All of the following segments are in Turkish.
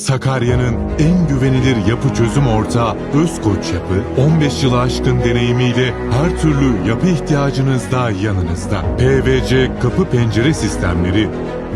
Sakarya'nın en güvenilir yapı çözüm ortağı Özkoç Yapı, 15 yılı aşkın deneyimiyle her türlü yapı ihtiyacınızda yanınızda. PVC kapı pencere sistemleri,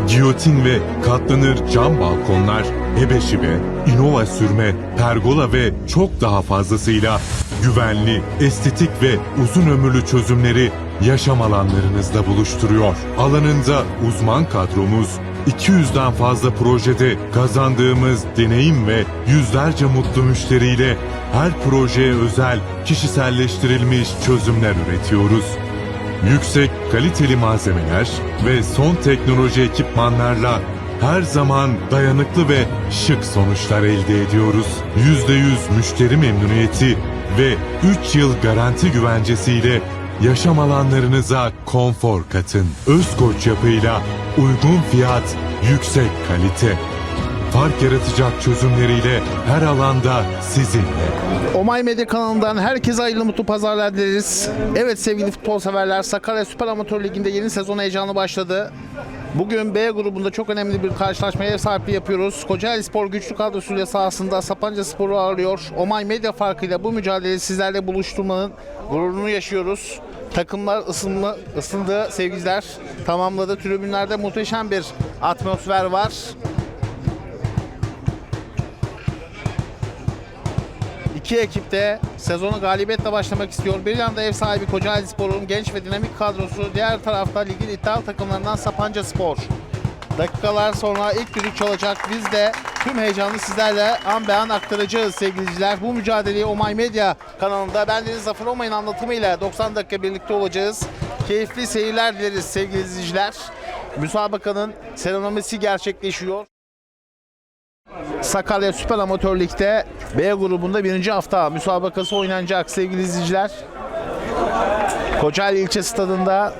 giyotin ve katlanır cam balkonlar, ebeşibe, inova sürme, pergola ve çok daha fazlasıyla güvenli, estetik ve uzun ömürlü çözümleri yaşam alanlarınızda buluşturuyor. Alanında uzman kadromuz 200'den fazla projede kazandığımız deneyim ve yüzlerce mutlu müşteriyle her projeye özel kişiselleştirilmiş çözümler üretiyoruz. Yüksek kaliteli malzemeler ve son teknoloji ekipmanlarla her zaman dayanıklı ve şık sonuçlar elde ediyoruz. %100 müşteri memnuniyeti ve 3 yıl garanti güvencesiyle yaşam alanlarınıza konfor katın. Özkoç yapıyla uygun fiyat, yüksek kalite. Fark yaratacak çözümleriyle her alanda sizinle. Omay Medya kanalından herkese hayırlı mutlu pazarlar dileriz. Evet sevgili futbol severler Sakarya Süper Amatör Ligi'nde yeni sezon heyecanı başladı. Bugün B grubunda çok önemli bir karşılaşmaya ev sahipliği yapıyoruz. Kocaeli Spor güçlü kadrosuyla sahasında Sapanca Spor'u ağırlıyor. Omay Medya farkıyla bu mücadeleyi sizlerle buluşturmanın gururunu yaşıyoruz. Takımlar ısınma, ısındı sevgililer. Tamamladı. Tribünlerde muhteşem bir atmosfer var. İki ekip de sezonu galibiyetle başlamak istiyor. Bir yanda ev sahibi Kocaeli Spor'un genç ve dinamik kadrosu, diğer tarafta ligin iddialı takımlarından Sapanca Spor. Dakikalar sonra ilk düdük çalacak. Biz de tüm heyecanı sizlerle an be an aktaracağız sevgili izleyiciler. Bu mücadeleyi Omay Medya kanalında ben Deniz Zafer Omay'ın anlatımıyla 90 dakika birlikte olacağız. Keyifli seyirler dileriz sevgili izleyiciler. Müsabakanın serenomisi gerçekleşiyor. Sakarya Süper Amatör Lig'de B grubunda birinci hafta müsabakası oynanacak sevgili izleyiciler. Kocaeli ilçe stadında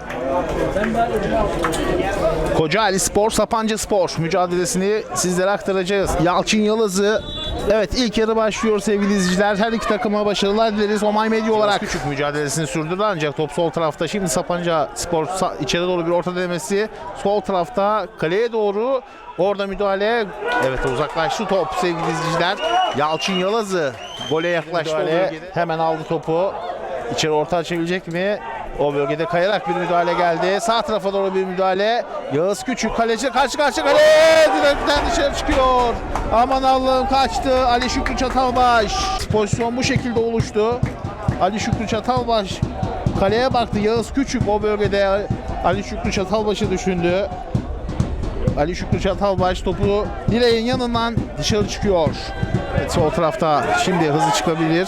Kocaeli Spor, Sapanca Spor mücadelesini sizlere aktaracağız. Yalçın Yalız'ı Evet ilk yarı başlıyor sevgili izleyiciler. Her iki takıma başarılar dileriz. Omay Medya olarak küçük mücadelesini sürdürdü ancak top sol tarafta. Şimdi Sapanca Spor içeri doğru bir orta denemesi. Sol tarafta kaleye doğru orada müdahale. Evet uzaklaştı top sevgili izleyiciler. Yalçın Yalazı gole yaklaştı. Hemen aldı topu. İçeri orta açabilecek mi? O bölgede kayarak bir müdahale geldi. Sağ tarafa doğru bir müdahale. Yağız Küçük kaleci karşı karşıya kale direkten dışarı çıkıyor. Aman Allah'ım kaçtı. Ali Şükrü Çatalbaş. Pozisyon bu şekilde oluştu. Ali Şükrü Çatalbaş kaleye baktı. Yağız Küçük o bölgede Ali Şükrü Çatalbaş'ı düşündü. Ali Şükrü Çatalbaş topu direğin yanından dışarı çıkıyor. Evet, sol tarafta şimdi hızlı çıkabilir.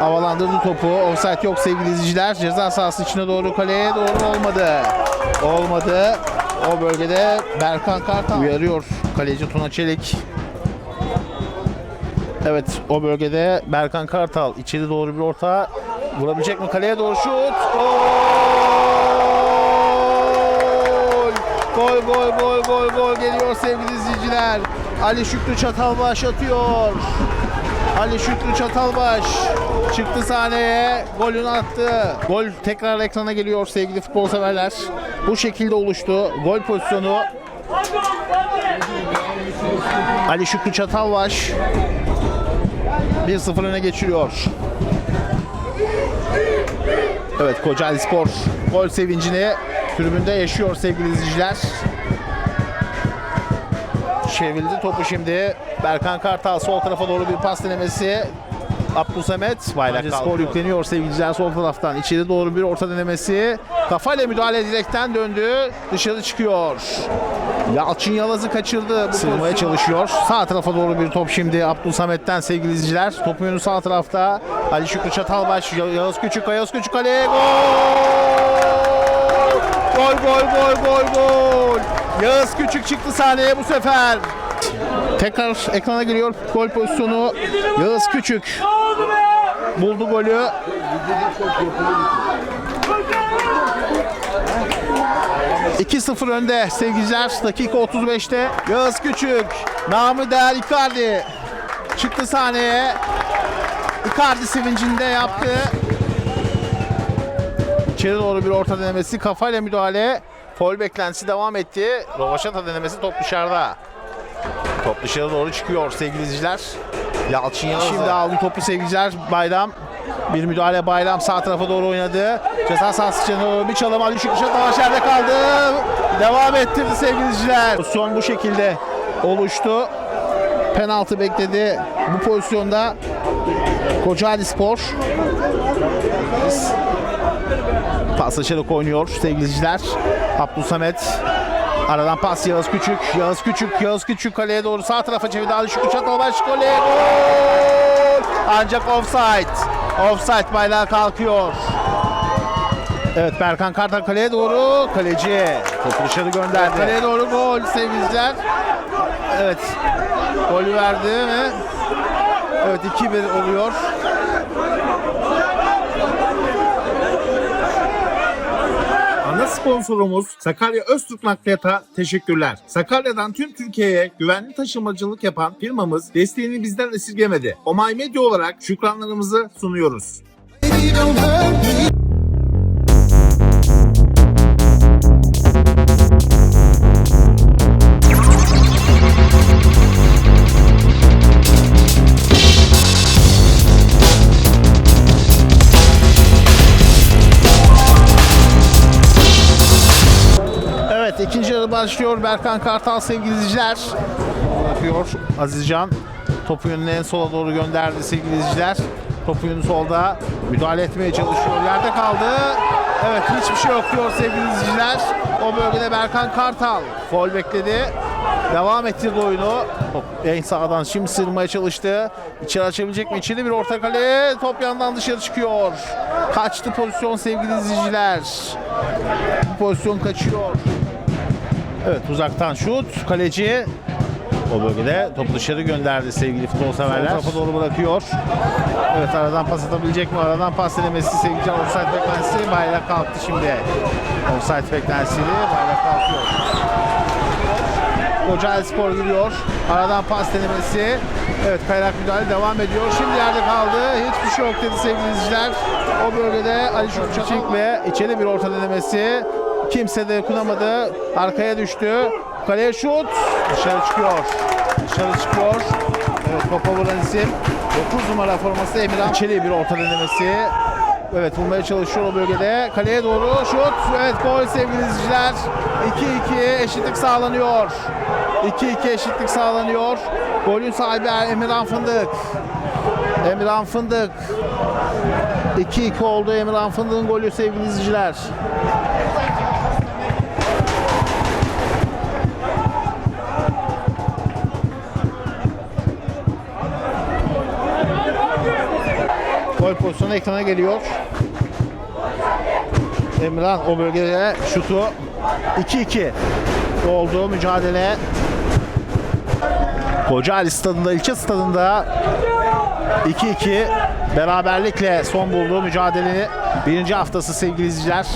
Havalandırdı topu. Offside yok sevgili izleyiciler. Ceza sahası içine doğru kaleye doğru olmadı. Olmadı. O bölgede Berkan Kartal uyarıyor kaleci Tuna Çelik. Evet o bölgede Berkan Kartal içeri doğru bir orta vurabilecek mi kaleye doğru şut. Gol! Gol gol gol gol gol geliyor sevgili izleyiciler. Ali Şükrü Çatalbaş atıyor. Ali Şükrü Çatalbaş çıktı sahneye, golünü attı. Gol tekrar ekrana geliyor sevgili futbol severler. Bu şekilde oluştu. Gol pozisyonu. Ali Şükrü Çatalbaş 1-0 öne geçiriyor. Evet Kocaeli Spor gol sevincini tribünde yaşıyor sevgili izleyiciler. Çevrildi topu şimdi. Berkan Kartal sol tarafa doğru bir pas denemesi. Abdülsamet bayrak skor yükleniyor sevgiliciler sol taraftan. İçeri doğru bir orta denemesi. Kafayla müdahale direkten döndü. Dışarı çıkıyor. Yalçın Yalaz'ı kaçırdı. Sığmaya çalışıyor. Sağ tarafa doğru bir top şimdi Abdülsamet'ten sevgili izleyiciler. Topun yönü sağ tarafta. Ali Şükrü Çatalbaş, Ya- Yağız Küçük, Yağız Küçük kaleye gol! Gol gol gol gol gol! Yağız Küçük çıktı sahneye bu sefer. Tekrar ekrana geliyor gol pozisyonu. Yağız Küçük buldu golü. ...2-0 önde sevgililer. Dakika 35'te. Yağız Küçük. Namı değer Icardi. Çıktı sahneye. Icardi sevincinde yaptı. İçeri doğru bir orta denemesi. Kafayla müdahale. Foul beklentisi devam etti. Rovaşata denemesi top dışarıda. Top dışarı doğru çıkıyor sevgili izleyiciler. Yalçın Yalçın şimdi aldı topu sevgiliciler. Bayram bir müdahale Bayram sağ tarafa doğru oynadı. Ceza sahası doğru bir çalım Ali Şükrü Şatavaş yerde kaldı. Devam ettirdi sevgili izleyiciler. Pozisyon bu şekilde oluştu. Penaltı bekledi bu pozisyonda Kocaeli Spor. Paslaşarak oynuyor sevgili izleyiciler. Abdülsamet Aradan pas Yağız Küçük. Yağız Küçük. Yağız Küçük kaleye doğru sağ tarafa çevirdi. Ali Şükrü Çatalbaş golü. Gol! Ancak offside. Offside bayrağı kalkıyor. Evet Berkan Kartal kaleye doğru. Kaleci. Topu dışarı gönderdi. Kaleye doğru gol sevgili izleyiciler. Evet. Golü verdi mi? Evet 2-1 oluyor. Sponsorumuz Sakarya Öztürk Nakliyat'a teşekkürler. Sakarya'dan tüm Türkiye'ye güvenli taşımacılık yapan firmamız desteğini bizden esirgemedi. Omay Medya olarak şükranlarımızı sunuyoruz. Başlıyor. Berkan Kartal sevgili izleyiciler. Bırakıyor Azizcan. Topu yönünü en sola doğru gönderdi sevgili izleyiciler. Topu yönü solda müdahale etmeye çalışıyor. Yerde kaldı. Evet hiçbir şey yok diyor sevgili izleyiciler. O bölgede Berkan Kartal foul bekledi. Devam ettirdi oyunu. Top en sağdan şimdi sırmaya çalıştı. İçeri açabilecek mi? İçeri bir orta kale. Top yandan dışarı çıkıyor. Kaçtı pozisyon sevgili izleyiciler. Bu pozisyon kaçıyor. Evet uzaktan şut. Kaleci o bölgede topu dışarı gönderdi sevgili futbol severler. Sol tarafa doğru bırakıyor. Evet aradan pas atabilecek mi? Aradan pas denemesi sevgili offside beklentisi. Bayrak kalktı şimdi. Offside beklentisiyle bayrak kalkıyor. Kocaeli Spor giriyor. Aradan pas denemesi. Evet kayrak müdahale devam ediyor. Şimdi yerde kaldı. Hiçbir şey yok dedi sevgili izleyiciler. O bölgede Ali Çatal ve içeri bir orta denemesi. Kimse de dokunamadı. Arkaya düştü. Kaleye şut. Dışarı çıkıyor. Dışarı çıkıyor. Evet topa vuran isim. 9 numara forması Emirhan. İçeri bir orta denemesi. Evet vurmaya çalışıyor o bölgede. Kaleye doğru şut. Evet gol sevgili izleyiciler. 2-2 eşitlik sağlanıyor. 2-2 eşitlik sağlanıyor. Golün sahibi Emirhan Fındık. Emirhan Fındık. 2-2 oldu Emirhan Fındık'ın golü sevgili izleyiciler. Gol pozisyonu ekrana geliyor. Emirhan o bölgede şutu 2-2 oldu mücadele. Kocaeli stadında, ilçe stadında 2-2 beraberlikle son bulduğu mücadelenin birinci haftası sevgili izleyiciler.